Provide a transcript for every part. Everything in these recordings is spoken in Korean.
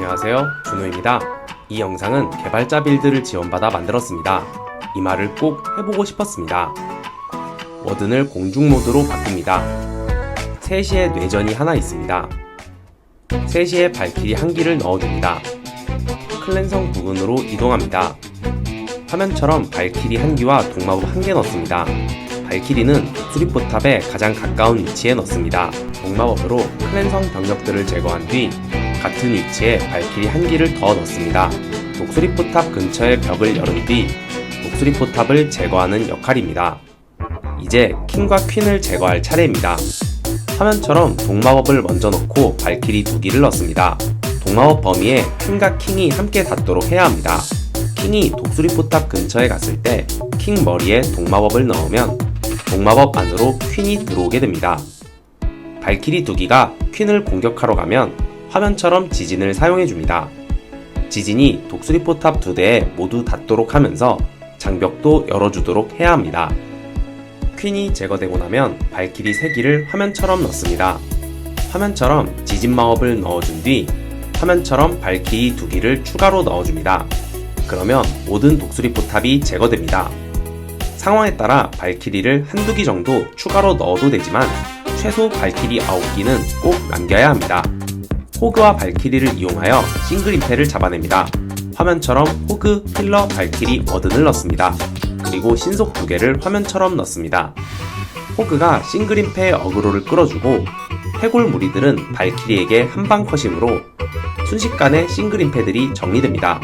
안녕하세요. 준호입니다. 이 영상은 개발자 빌드를 지원받아 만들었습니다. 이 말을 꼭 해보고 싶었습니다. 워든을 공중 모드로 바꿉니다. 3시에 뇌전이 하나 있습니다. 3시에 발키리 한 기를 넣어줍니다. 클랜성 부근으로 이동합니다. 화면처럼 발키리 한 기와 동마법 한 개 넣습니다. 발키리는 수리포탑에 가장 가까운 위치에 넣습니다. 동마법으로 클랜성 병력들을 제거한 뒤 같은 위치에 발키리 한 기를 더 넣습니다. 독수리 포탑 근처의 벽을 열은 뒤 독수리 포탑을 제거하는 역할입니다. 이제 킹과 퀸을 제거할 차례입니다. 화면처럼 동마법을 먼저 넣고 발키리 두 기를 넣습니다. 동마법 범위에 퀸과 킹이 함께 닿도록 해야 합니다. 킹이 독수리 포탑 근처에 갔을 때 킹 머리에 동마법을 넣으면 동마법 안으로 퀸이 들어오게 됩니다. 발키리 두 기가 퀸을 공격하러 가면 화면처럼 지진을 사용해 줍니다. 지진이 독수리 포탑 두 대에 모두 닿도록 하면서 장벽도 열어주도록 해야 합니다. 퀸이 제거되고 나면 발키리 3기를 화면처럼 넣습니다. 화면처럼 지진 마법을 넣어준 뒤 화면처럼 발키리 2기를 추가로 넣어줍니다. 그러면 모든 독수리 포탑이 제거됩니다. 상황에 따라 발키리를 한두 기 정도 추가로 넣어도 되지만 최소 발키리 9기는 꼭 남겨야 합니다. 호그와 발키리를 이용하여 싱글 임페를 잡아냅니다. 화면처럼 호그, 힐러, 발키리, 워든을 넣습니다. 그리고 신속 두 개를 화면처럼 넣습니다. 호그가 싱글 임페의 어그로를 끌어주고 해골 무리들은 발키리에게 한방 컷이므로 순식간에 싱글 임페들이 정리됩니다.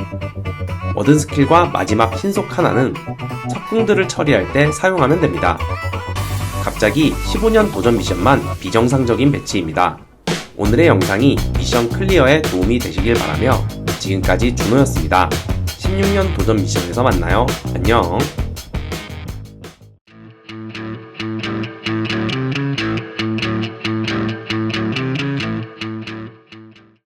워든 스킬과 마지막 신속 하나는 석궁들을 처리할 때 사용하면 됩니다. 갑자기 15년 도전 미션만 비정상적인 배치입니다. 오늘의 영상이 미션 클리어에 도움이 되시길 바라며 지금까지 준호였습니다. 16년 도전 미션에서 만나요. 안녕.